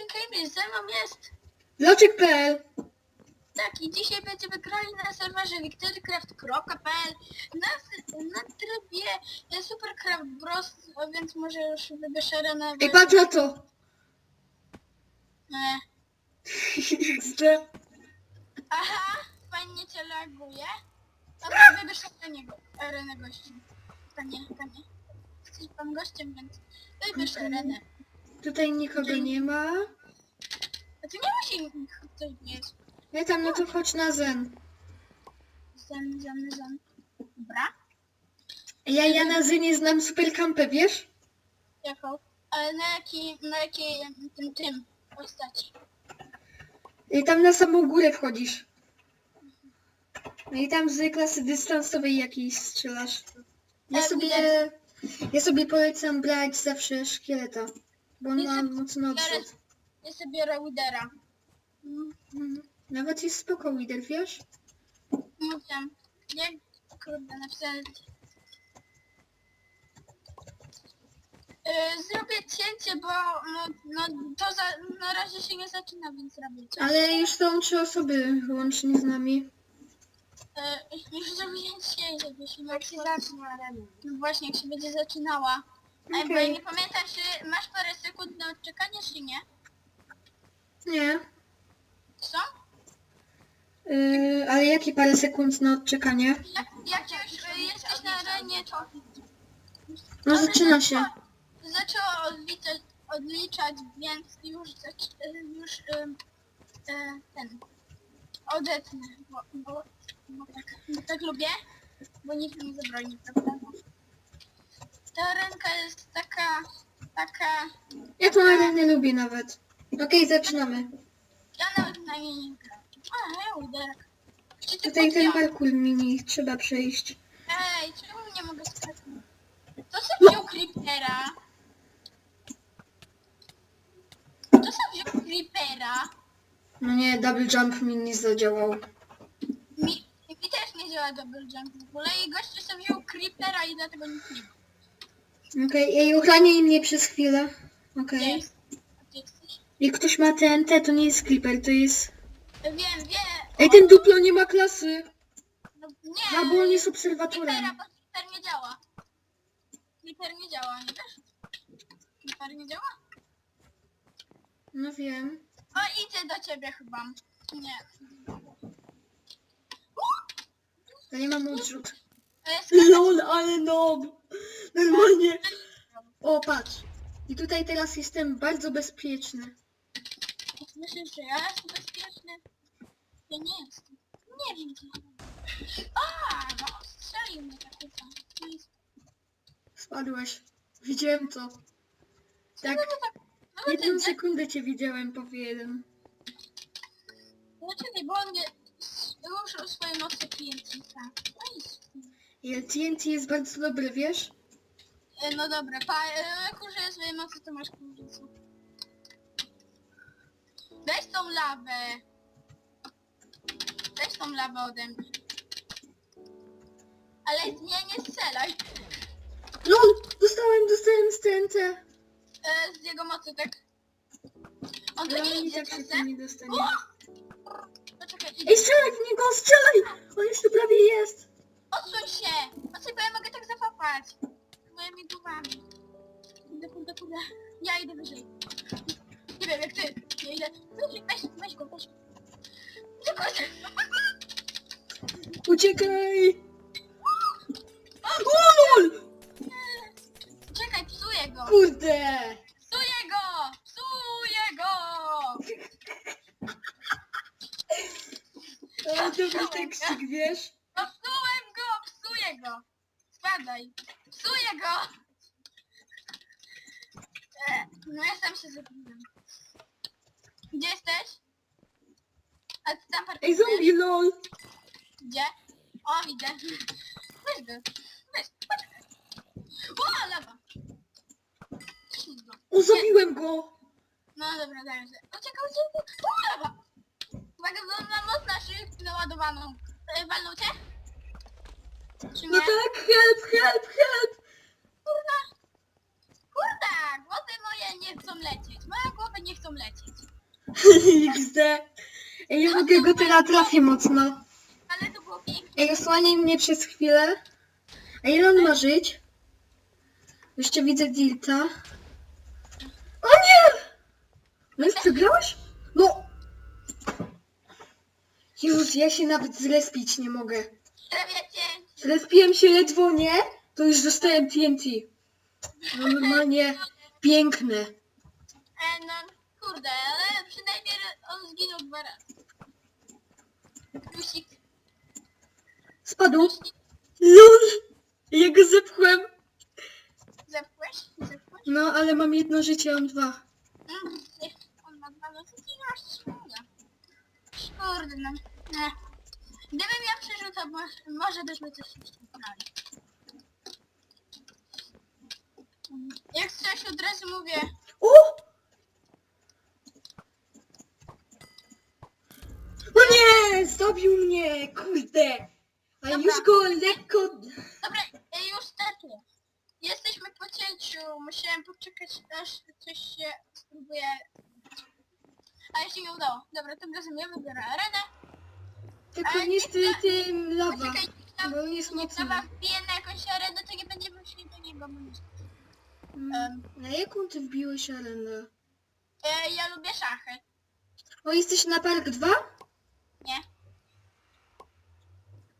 jestem Cambridge, ze mną jest. Logic.pl Tak, i dzisiaj będziemy grali na serwerze wiktorycraft.pl na, na trybie Supercraft Bros, a więc może już wybierz arenę. Ej, patrz na to! E, XD. aha, fajnie cię laguje. Dobra, wybierz arenę, go- arenę gości. Panie, panie. Jesteś pan gościem, więc wybierz arenę. Tutaj nikogo nie ma. A tu nie musi ktoś mieć. Nie tam, no to chodź na zen. Zan, zan, zan. Dobra. Ja, ja na zenie znam superkampę, wiesz? Jaką? Ale na jakiej, na jakiej tym, tym postaci? I tam na samą górę wchodzisz. No i tam z klasy dystansowej jakiejś strzelasz. Ja Tak, sobie... Ja sobie polecam brać zawsze szkieleta. Bo on Ja ma sobie mocno biorę- odrzut. Ja sobie biorę Widera. Mhm. Nawet jest spoko lider, wiesz? Mówię. Jak kurde napisałem. Yy, zrobię cięcie, bo no, no to za, na razie się nie zaczyna, więc robię cięcie. Ale już są trzy osoby łącznie z nami. Yy, już zrobiłem cięcie, żeby się jak się zacznie. No właśnie, jak się będzie zaczynała. Ej, bo ja Okej. nie pamiętam, czy masz parę sekund na odczekanie, czy nie? Nie. Co? Yy, ale jakie parę sekund na odczekanie? Jak, jak już y, jesteś na arenie, to... No zaczyna się. Zaczęło odliczać, odliczać więc już, zac- y, już y, ten... Odetnę, bo, bo, bo, tak, bo tak lubię, bo nikt mi nie zabroni, prawda? Ta ręka jest taka, taka... Ja tą arenę lubię nawet. Okej, zaczynamy. Ja nawet na niej nie gram. A, ja ty Tutaj ten podjął? parkour mini trzeba przejść. Ej, czemu nie mogę skakać? To sobie wziął Creepera. To sobie wziął Creepera. No nie, double jump mi nie zadziałał. Mi, mi też nie działa double jump w ogóle i gościu sobie wziął Creepera i dlatego nie ma. Okej, ej, ochraniaj mnie przez chwilę. Okej. jest? Jak ktoś ma TNT, to nie jest Creeper, to jest... Wiem, wiem. Ej, ten duplo nie ma klasy! No, nie. A, bo on jest Creepera, obserwatorem. bo Creeper nie działa. Creeper nie działa, nie wiesz? Creeper nie działa? No wiem. O, idzie do ciebie chyba. Nie. Ja nie mam odrzut. To jest LOL, ale nob! Normalnie. O, patrz. I tutaj teraz jestem bardzo bezpieczny. Myślisz, że ja jestem bezpieczny? Ja nie jestem. Nie wiem gdzie. A, no strzelił mnie tak. No Spadłeś. Widziałem to. Tak, no, tak. No jedną ten, sekundę cię widziałem po jeden. no czekaj, bo on nie ruszył swoje mocy tak. No i I TNT jest bardzo dobry, wiesz? e, No dobra, pa, e, użyję swojej mocy, to masz kurczę. Weź tą lawę. Weź tą lawę ode mnie. Ale nie, nie strzelaj. LOL! Dostałem, dostałem z TNT. E, z jego mocy, tak? On tu Ale nie i idzie tak się nie dostanie. Poczekaj, Ej, idzie. strzelaj w niego, strzelaj! On już tu prawie jest. Odsuń się! Odsuń, bo ja mogę tak zafapać. Moimi głowami. Kurde, kurde, kurde. Ja idę wyżej. Nie wiem jak ty. Ja idę. Weź, weź, weź go, weź go. No kurde. Uciekaj! O, LOL! Czekaj, psuję go. Kurde! Psuję go! Psuję go! Ale dobry tekstik, wiesz? No psułem go! Psuję go! Spadaj! Psuję go! E, no ja sam się zabiłem. Gdzie jesteś? A ty tam Ej, parkujesz? zombie, lol! Gdzie? O, widzę. Weź go. Weź, poczekaj. O, lewa. Ślij go. O, zabiłem go! No dobra, daj się. Uciekaj, uciekaj. O, lewa. Uwaga, na szyję naładowaną. E, Walnął cię? Czy nie? No tak, help, help, help! Kurda, głowy moje nie chcą lecieć. Moje głowy nie chcą lecieć. XD. Ej, ja mogę go teraz trafię mocno. Ale to było piękne. Ej, osłaniaj mnie przez chwilę. A ile on ma żyć? Jeszcze widzę Dilta. O nie! No już przegrałeś? No! Jezus, ja się nawet zrespić nie mogę. Wiecie, Zrespiłem się ledwo, nie? To już dostałem TNT. No normalnie piękne. e, no kurde, ale przynajmniej on zginął dwa razy. Plusik, Spadł. LOL! Ja go zepchłem. Zepłeś? Zepłeś? No, ale mam jedno życie, mam dwa. Mm, nie, on ma dwa no ci masz szkoda. Kurde, no. Nie. Gdybym ja przeżył, to może, może byśmy coś. Mm, Jak coś od razu mówię, O! O nie! Zabił mnie! Kurde! A Dobra. już go lekko... Dobra, już startuję. Jesteśmy po cięciu. Musiałem poczekać, aż coś się spróbuje. A jeśli nie udało. Dobra, tym razem ja wybiorę arenę. Tylko Ale niestety lawa. Poczekaj, tam Bo on jest mocny. lawa wbije na jakąś arenę, to nie będziemy szli do niego. nie- Mm, Na jaką ty wbiłeś arenę? E, ja lubię szachy. O, jesteś na park 2? Nie?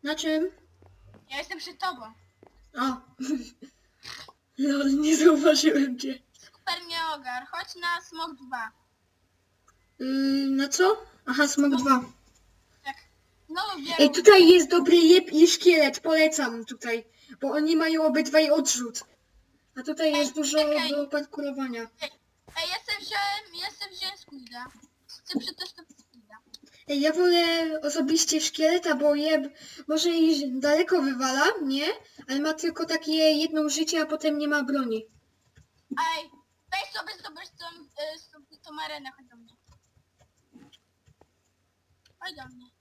Na czym? Ja jestem przed tobą. O! Lol, nie zauważyłem cię. Super mnie ogar. Chodź na smok 2. Yy, na co? Aha, smok 2. No. Ej, tutaj jest dobry jeb i szkielet, polecam tutaj. Bo oni mają obydwaj odrzut. A tutaj jest dużo czekaj. do parkurowania. Ej, jestem wziąłem, jestem wziąłem squida. Chcę przetestować squida. Ej, ja wolę osobiście szkieleta, bo jeb może i daleko wywala, nie? Ale ma tylko takie jedno życie, a potem nie ma broni. Ej, weź sobie zobacz tą, y, tą, tą arenę, chodź do mnie. Chodź do mnie.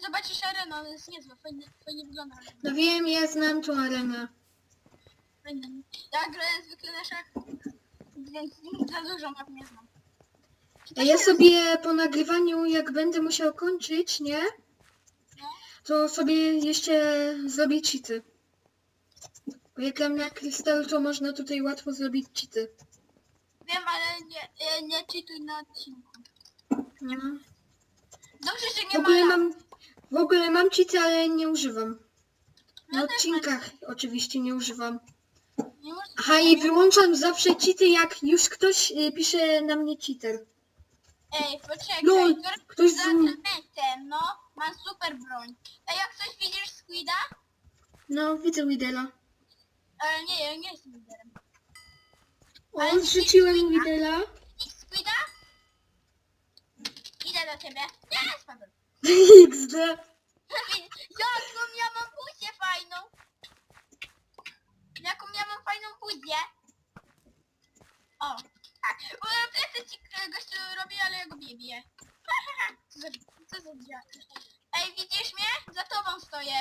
Zobaczysz arenę, ona jest niezła, fajnie, fajnie wygląda. No wiem, ja znam tą arenę. Fajnie. Ja grałem zwykle na szach, więc za dużo map nie znam. Ej, ja sobie po nagrywaniu, jak będę musiał kończyć, nie? No, To sobie jeszcze zrobię cheaty. Bo jak gram na krystal, to można tutaj łatwo zrobić cheaty. wiem, ale nie, nie czytuj na odcinku. No. Dobrze, że W nie ma ogóle lat. mam, w ogóle mam cheaty, ale nie używam. Na też odcinkach oczywiście nie używam. Nie. Aha, i wyłączam zawsze cheaty, jak już ktoś y, pisze na mnie cheater. Ej, poczekaj, który ktoś z... elementem, no, mam super broń. Ej, jak coś widzisz Squida? No, widzę Widela. Ale nie, ja nie jestem liderem. O, zrzuciłem Widela. Idź Squida? Idę do ciebie. Nie, spadłem. XD. Jaką ja mam buzię fajną. Jaką ja mam fajną buzię. O, tak. O, plecy ci e, gościu robi, ale ja go biję, biję. Co za, co za dziad. Ej, widzisz mnie? Za tobą stoję.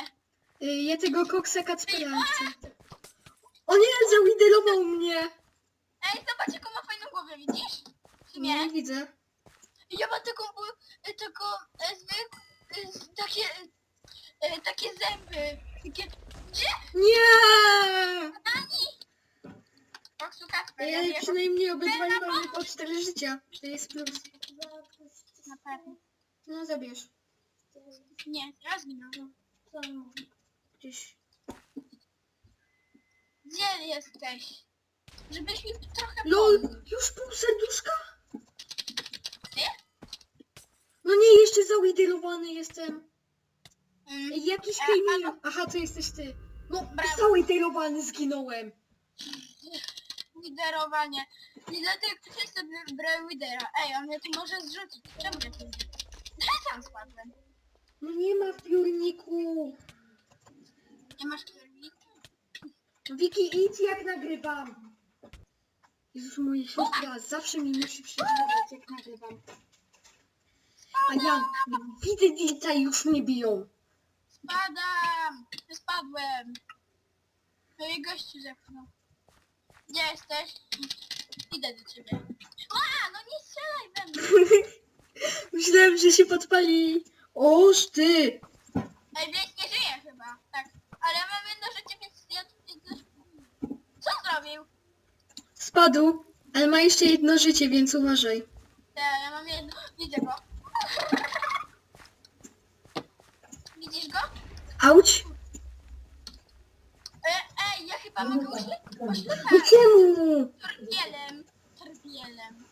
Y, Ja tego koksa Kacpera chcę. O nie, zawidelował mnie. Ej, zobacz jaką ma fajną głowę, widzisz? Czy nie? Nie widzę. Ja mam taką, bu- e, taką, e, zwyk, e, z- takie, e, takie zęby. Takie, gdzie? Nie! Ani! Koksu Kacper, Ej, ja ale wiem. przynajmniej obydwaj mamy po 4 życia. To jest plus. Na pewno. No zabierz. Nie, ja zginął. Gdzieś. Gdzie jesteś? Żebyś mi trochę LOL, pomógł. już pół serduszka? Ty? No nie, jeszcze zawidelowany jestem. Mm. Ej, Jakiś A, Kejmir. Aha, to jesteś ty. No, Brawo. zginąłem. Liderowanie. Dlatego ktoś sobie brał lidera. Ej, on mnie tu może zrzucić. Czemu nie tu? Ja sam spadłem. No nie ma w piórniku. Nie masz kierownika? Wiki, idź jak nagrywam. Jezus, moja siostra zawsze mi musi przeszkadzać jak nagrywam. A ja widzę Dilta i już mnie biją. Spadam! Spadłem! No i gościu zepchnął. Gdzie jesteś? Idę do ciebie. A, no nie strzelaj we mnie! Myślałem, że się podpali. Oż ty! Ej, Blade nie żyje chyba, tak. Ale mam jedno życie, więc ja tutaj też... Co zrobił? Spadł, ale ma jeszcze jedno życie, więc uważaj. Te, ja mam jedno... Widzę go. Widzisz go? Auć! E, ej, ja chyba mogę ośle- No czemu? Torbielem. Torbielem.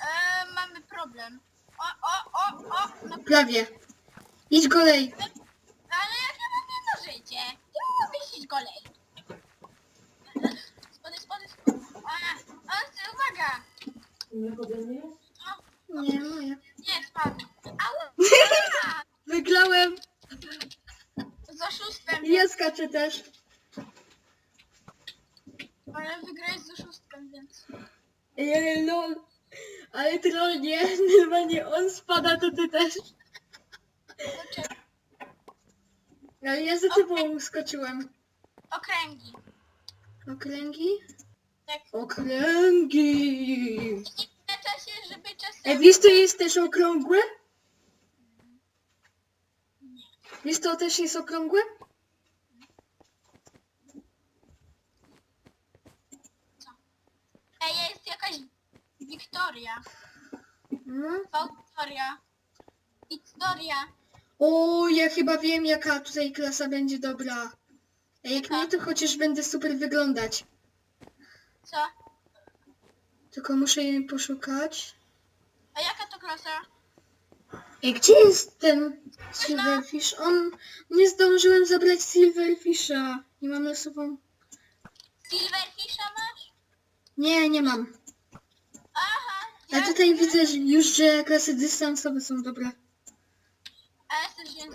E, mamy problem. O, o, o, o. No, Prawie. Idź golej. ale jak ja mam jedno życie? Ty mogę iść golej. Spody, spody, spody. A, a, uwaga. Nie, moja. nie, spadł. Ała. Wygrałem. Z Ja skaczę też. Ale wygrałeś z oszustwem, więc... Ej, lol. Ale troll nie, normalnie on spada, to ty też. Zobaczę. Ale ja za tobą skoczyłem. Okręgi. Okręgi? Tak. Okręgi! I na czasie, żeby czasem... Ej, wiesz to jest też okrągłe? Wiesz to też jest okrągłe? Ej, jest jakaś Wiktoria. No. Wiktoria. Wiktoria. O, ja chyba wiem jaka tutaj klasa będzie dobra. A jak nie, to chociaż będę super wyglądać. Co? Tylko muszę jej poszukać. A jaka to klasa? Ej, gdzie jest ten Silverfish? On... Nie zdążyłem zabrać Silverfisha. Nie mam losową... Silverfisha masz? Nie, nie mam. Ale tutaj widzę że już, że klasy dystansowe są dobre. A ja też więc...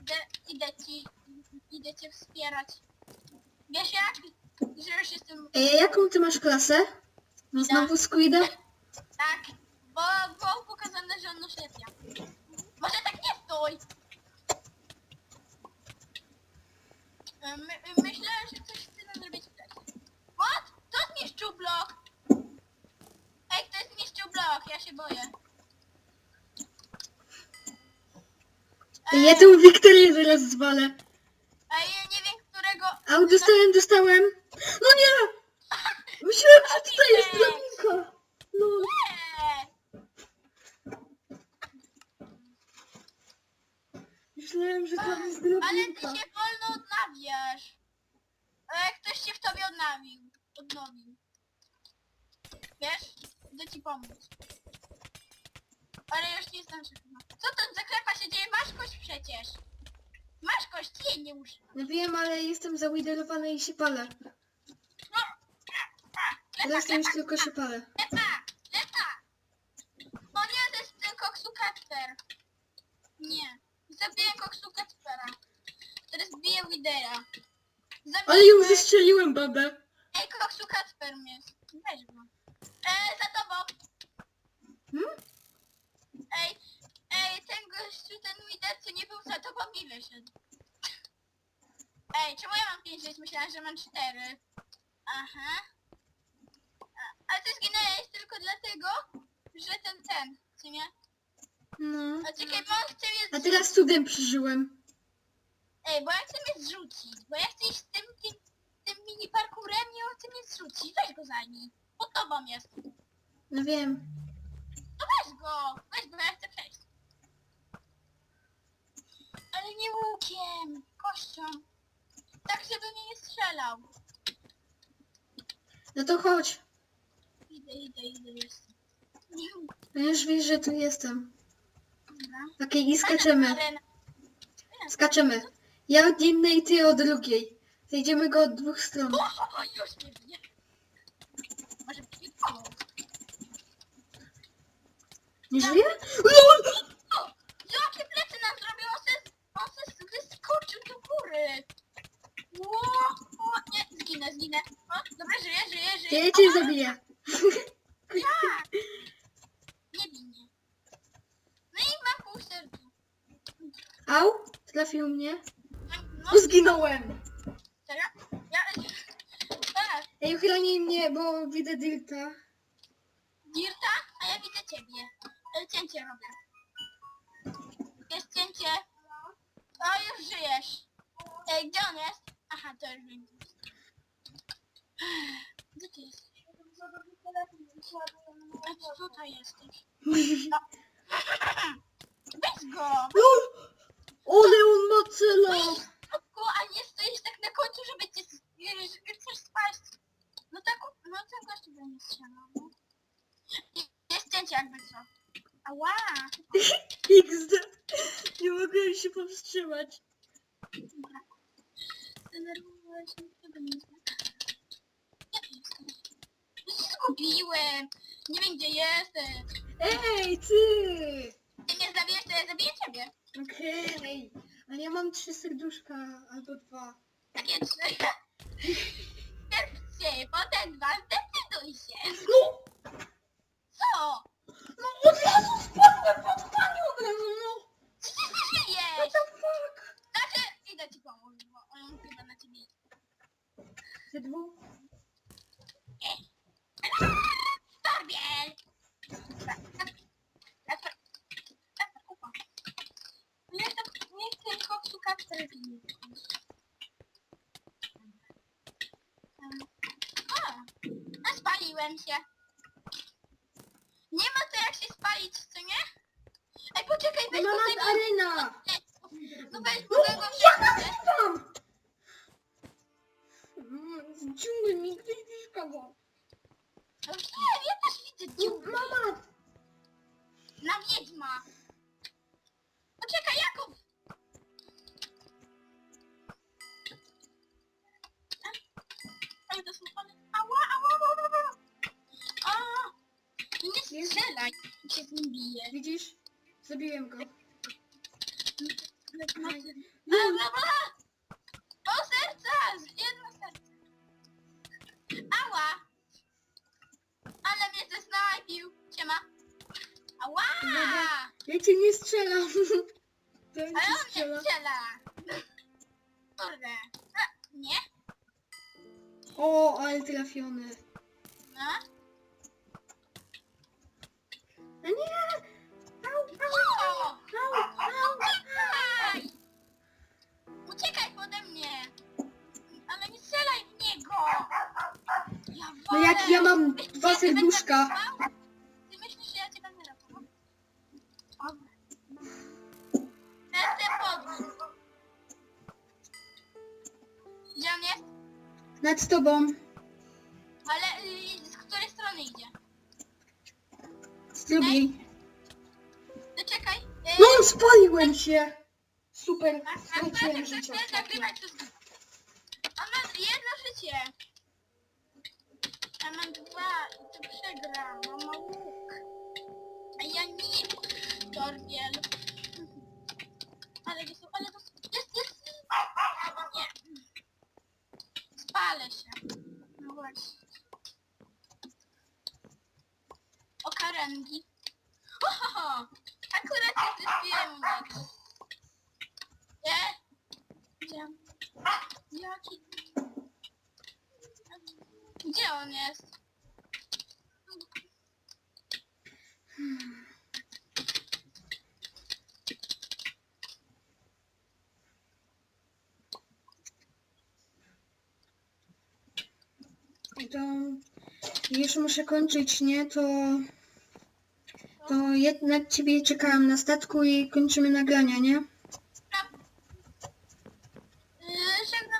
Idę, idę ci... Idę cię wspierać. Wiesz jak? Że już jestem... A jaką ty masz klasę? No znowu Squida? Tak. Bo było pokazane, że on oślepia. Może tak nie stój! E, My, myślę, że coś chcę zrobić wcześniej. What? Kto zniszczył blok? Ej, ktoś zniszczył blok, ja się boję. Ej, ja tą Wiktorię zaraz zwalę. Ej, ja nie wiem, którego... A dostałem, dostałem. No nie! Myślałem, że tutaj jest drabinka. No. Nie! Myślałem, że tam jest Ale ty drabinka. się wolno odnawiasz. E, ktoś się w tobie odnawił. Odnowił. Wiesz? Idę ci pomóc. Ale już nie zdążę chyba. Co to za klepa się dzieje? Masz kość przecież. Masz kość, jej nie muszę. No wiem, ale jestem zawiderowany i się palę. No. A, klepa, Teraz to już klepa, tylko się palę. klepa, klepa. O nie, to jest ten koksu Kacper. Nie. Zabiję koksu Kacpera. Teraz biję Widera. Zabiję Ale ją zestrzeliłem, babę. Ej, koksu Kacper mnie. Weź go. E, za tobą. Hmm? Ej, ej, ten gościu, ten lider, co nie był za tobą mi wyszedł. Ej, czemu ja mam 5 żyć? Myślałam, że mam 4. Aha. A, a ty zginęłeś tylko dlatego, że ten, ten, co nie? No. A czekaj, bo on chce mnie A teraz cudem przeżyłem. Ej, bo ja chcę mnie zrzucić, bo ja chcę iść z tym, tym, tym mini parkurem i on chce mnie zrzucić. Weź go za nim. Pod tobą jest. No wiem. No weź go! Weź go, ja chcę przejść. Ale nie łukiem, kością. Tak, żeby mnie nie strzelał. No to chodź. Idę, idę, idę, jestem. Nie No już wiesz, że tu jestem. dobra. Okej, i skaczemy. Arena. Skaczemy. Ja od jednej, ty od drugiej. Zejdziemy go od dwóch stron. O, o, o, już mnie bije. Może być mi pomóc. Nie żyje? LOL! Jakie plecy nam zrobił? On se, on se wyskoczył do góry. Ło, o, nie, zginę, zginę. O, dobra, żyję, żyję, To żyję. ja cię zabiję. Jak? Nie bij mnie. No i mam pół serca. Au? Trafił mnie. No, zginąłem. serio? Ej, uchroni mnie, bo widzę Dilta. Dirta, a ja widzę ciebie. E, Cięcie robię. Jest cięcie. O, już żyjesz. Ej, gdzie on jest? Aha, to już wiem. Gdzie ty jesteś? A ty tutaj jesteś. Weź go! Ole, on ma cela! A nie stoisz tak na końcu, żeby cię żeby chcesz spaść. No tak, no ten gość będzie strzelał. no. Jest cięcie jakby co. Ała! XD. Nie mogę się powstrzymać. Dobra. Tego nie znam. Gdzie ty jesteś? Ja się Zgubiłem! Nie wiem gdzie jesteś. Ej, ty! Ty mnie zabijesz, to ja zabiję ciebie. Okej. Ale ja mam trzy serduszka, albo dwa. Takie trzy. Trzy, potem dwa, zdecyduj się. No! Co? No od razu spadłem pod panią! No! Czy ty nie żyjesz? What the fuck? Znaczy, idę ci pomóc, bo on chyba na ciebie idzie. Ze dwóch? Storbiel! Niech tylko szuka a spaliłem się. Nie ma to jak się spalić, co nie? Ej, poczekaj, weź mama tego... arena! No weź No, go tego... ja nagrywam! Mm, Z dżungli mi ktoś przeszkadza. Nie, ja też widzę dziób. mama! Na wiedźma. A, nie? O, ale trafiony. No. A nie! Au, au, O! au, au. Uciekaj! Uciekaj pode mnie! Ale nie strzelaj w niego! Ja No jak ja mam dwa ja cię będę serduszka. ratował? Nad tobą. Ale y, z której strony idzie? Z drugiej. No czekaj. Y, No spaliłem się! Super, a- a- straciłem a- życie chcę ostatnio. nagrywać to z- On ma jedno życie. Ja mam dwa i to przegram. On ma łuk. A ja nie. Dorbiel. Ale to są, ale to są. Jest, jest. Nie. Spalę się. Właśnie. Okarangi. Ohoho! Akurat się zrespiłem u niego. Nie? Gdzie? Jaki? Gdzie on jest? I to już muszę kończyć, nie? To, to jednak ciebie czekałam na statku i kończymy nagrania, nie?